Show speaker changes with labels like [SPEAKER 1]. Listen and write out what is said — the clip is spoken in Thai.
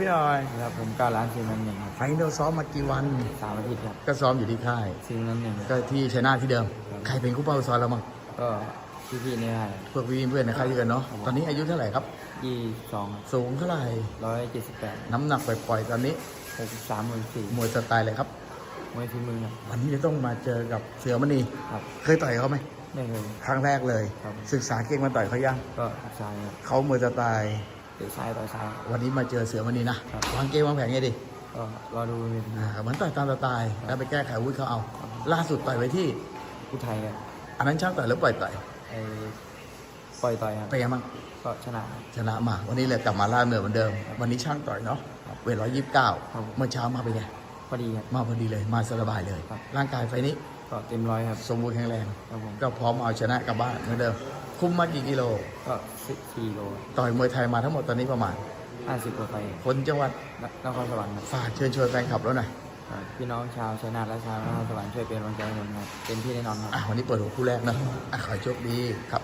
[SPEAKER 1] พี่หน่อย
[SPEAKER 2] ครับผมเก้าล้านสี่พันหนึ่งครับ
[SPEAKER 1] ไฟน์เราซ้อมมากี่วัน
[SPEAKER 2] สามอาทิตย์ครับ
[SPEAKER 1] ก็ซ้อมอยู่ที่ค่าย
[SPEAKER 2] สี่พันหนึ่ง
[SPEAKER 1] ก็ที่ชัยนาทที่เดิม
[SPEAKER 2] ครับ
[SPEAKER 1] ใครเป็นคู่เป้าซ้อมเราบ้าง
[SPEAKER 2] ก็พี่พี่ๆนี่ได้
[SPEAKER 1] พวกพี่เพื่อนในค่ายเดียวกันเนาะตอนนี้อายุเท่าไหร่ครับ
[SPEAKER 2] ยี่สอง
[SPEAKER 1] สูงเท่าไหร่
[SPEAKER 2] ร้อยเจ็ดสิบแปด
[SPEAKER 1] น้ำหนักปล่อยๆตอนนี้
[SPEAKER 2] หกสิบสามหมื่นสี่
[SPEAKER 1] มวยสไตล์เลยครับ
[SPEAKER 2] มวยฝีมือครับ
[SPEAKER 1] วันนี้จะต้องมาเจอกับเสือมณี
[SPEAKER 2] ครับ
[SPEAKER 1] เคยต่อยเขาไหม
[SPEAKER 2] ไม่เคย
[SPEAKER 1] ครั้งแรกเลย
[SPEAKER 2] ครับ
[SPEAKER 1] ศึกษาเก่งมาต่อยเขายัง
[SPEAKER 2] ก็ซ้ายครับ
[SPEAKER 1] เขามวยสไตล์
[SPEAKER 2] เตะซ้ายต่อยซ้าย
[SPEAKER 1] วันนี้มาเจอเสือมณีนะครับ วางเกมวางแผนไงดิ
[SPEAKER 2] ก็รอดูเป็น
[SPEAKER 1] อ่าเหมือนต่อยตามสไตล์แล้วไปแก้ไขอาวุ้ยเขาเอาล่าสุดต่อยไปที่
[SPEAKER 2] ผู้ไทยครับ
[SPEAKER 1] อันนั้นช่างต่อยหรือปล่อยต่อย
[SPEAKER 2] ไอ้ปล่อยต่อยครับ
[SPEAKER 1] เป็นไงบ้าง
[SPEAKER 2] ก็ชนะครับ
[SPEAKER 1] ชนะมา วันนี้เลยกลับมาล่าเหนือเหมือนเดิม วันนี้ช่างต่อยเนาะเวทร้อยยี่สิบเก้า
[SPEAKER 2] ครับ
[SPEAKER 1] เมื่อเช้ามาเป็นไง
[SPEAKER 2] พอดีครับ
[SPEAKER 1] มาพอดีเลยมาสบายเลย
[SPEAKER 2] ครับ
[SPEAKER 1] ร่างกายไฟนี้
[SPEAKER 2] ก็เต็มร้อยครับ
[SPEAKER 1] สมบูรณ์แข็งแรง
[SPEAKER 2] ครับผม
[SPEAKER 1] ก็พร้อมเอาชนะกลับบ้านเหมือนเดิม คุมมากี่กิโล
[SPEAKER 2] ก็สิบสี่โล
[SPEAKER 1] ต่อยมวยไทยมาทั้งหมดตอนนี้ประมาณ
[SPEAKER 2] ห้าสิบกว่าไป
[SPEAKER 1] คนจังหวัด
[SPEAKER 2] นนครสวรรค์ครับ
[SPEAKER 1] ฝากเชิญชวนแฟนคลับแล้วหน่อย
[SPEAKER 2] อ่าพี่น้องชาวชัยนาทและชาวนครสวรรค์ช่วยเป็นกำลังใจให้ผมครับเต็มที่แน่นอนครับ
[SPEAKER 1] อะวันนี้เปิดหัวคู่แรกนะอะขอให้โชคดีครับ